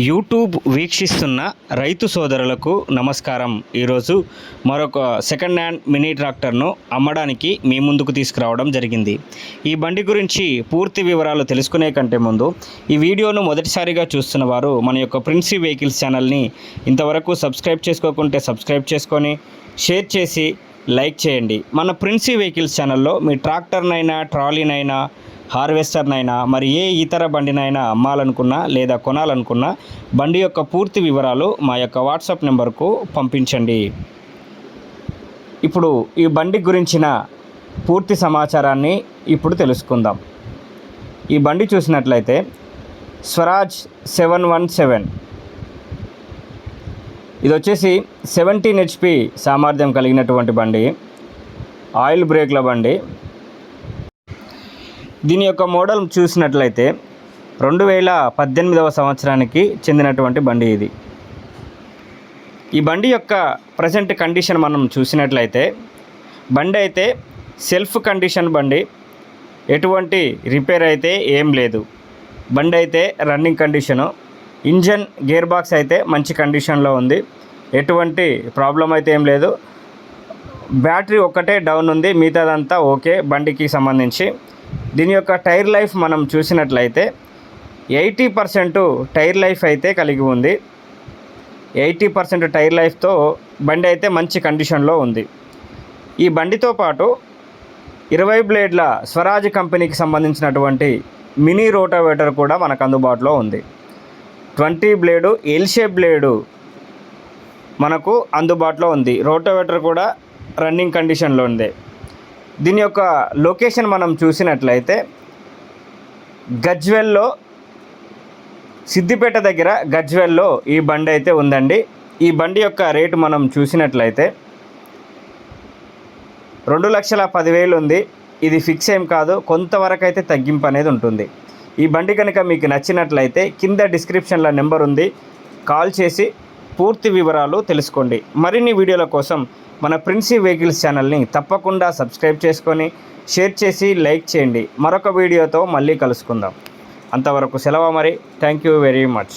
YouTube వీక్షిస్తున్న రైతు సోదరులకు నమస్కారం. ఈరోజు మరొక సెకండ్ హ్యాండ్ మినీ ట్రాక్టర్ను అమ్మడానికి మీ ముందుకు తీసుకురావడం జరిగింది. ఈ బండి గురించి పూర్తి వివరాలు తెలుసుకునే కంటే ముందు ఈ వీడియోను మొదటిసారిగా చూస్తున్న వారు మన యొక్క ప్రిన్సీ వెహికల్స్ ఛానల్ని ఇంతవరకు సబ్స్క్రైబ్ చేసుకోకుంటే సబ్స్క్రైబ్ చేసుకొని షేర్ చేసి లైక్ చేయండి. మన ప్రిన్సీ వెహికల్స్ ఛానల్లో మీ ట్రాక్టర్నైనా ట్రాలీనైనా హార్వెస్టర్నైనా మరి ఏ ఇతర బండినైనా అమ్మాలనుకున్నా లేదా కొనాలనుకున్నా బండి యొక్క పూర్తి వివరాలు మా యొక్క వాట్సాప్ నెంబర్కు పంపించండి. ఇప్పుడు ఈ బండి గురించిన పూర్తి సమాచారాన్ని ఇప్పుడు తెలుసుకుందాం. ఈ బండి చూసినట్లయితే స్వరాజ్ సెవెన్ వన్ సెవెన్ ఇది వచ్చేసి సెవెంటీన్ హెచ్పి సామర్థ్యం కలిగినటువంటి బండి. ఆయిల్ బ్రేక్ల బండి. దీని యొక్క మోడల్ చూసినట్లయితే రెండు వేల పద్దెనిమిదవ సంవత్సరానికి చెందినటువంటి బండి ఇది. ఈ బండి యొక్క ప్రజెంట్ కండిషన్ మనం చూసినట్లయితే బండి అయితే సెల్ఫ్ కండిషన్ బండి. ఎటువంటి రిపేర్ అయితే ఏం లేదు. బండి అయితే running condition. Engine gear box అయితే మంచి కండిషన్లో ఉంది. ఎటువంటి ప్రాబ్లం అయితే ఏం లేదు. బ్యాటరీ ఒక్కటే డౌన్ ఉంది. మిగతాదంతా ఓకే బండికి సంబంధించి. దీని యొక్క టైర్ లైఫ్ మనం చూసినట్లయితే ఎయిటీ పర్సెంట్ టైర్ లైఫ్ అయితే కలిగి ఉంది. ఎయిటీ పర్సెంట్ టైర్ లైఫ్తో బండి అయితే మంచి కండిషన్లో ఉంది. ఈ బండితో పాటు ఇరవై బ్లేడ్ల స్వరాజ్ కంపెనీకి సంబంధించినటువంటి మినీ రోటావేటర్ కూడా మనకు అందుబాటులో ఉంది. Twenty blade L shape blade మనకు అందుబాటులో ఉంది. రోటోవేటర్ కూడా రన్నింగ్ కండిషన్లో ఉంది. దీని యొక్క లొకేషన్ మనం చూసినట్లయితే గజ్వెల్లో సిద్దిపేట దగ్గర గజ్వెల్లో ఈ బండి అయితే ఉందండి. ఈ బండి యొక్క రేటు మనం చూసినట్లయితే రెండు లక్షల పదివేలు ఉంది. ఇది ఫిక్స్ ఏం కాదు. కొంతవరకు అయితే తగ్గింపు అనేది ఉంటుంది. ఈ బండి కనుక మీకు నచ్చినట్లయితే కింద డిస్క్రిప్షన్లో నెంబర్ ఉంది. కాల్ చేసి పూర్తి వివరాలు తెలుసుకోండి. మరిన్ని వీడియోల కోసం మన ప్రిన్సీ వెహికల్స్ ఛానల్ని తప్పకుండా సబ్స్క్రైబ్ చేసుకొని షేర్ చేసి లైక్ చేయండి. మరొక వీడియోతో మళ్ళీ కలుసుకుందాం. అంతవరకు సెలవు మరి. Thank you very much.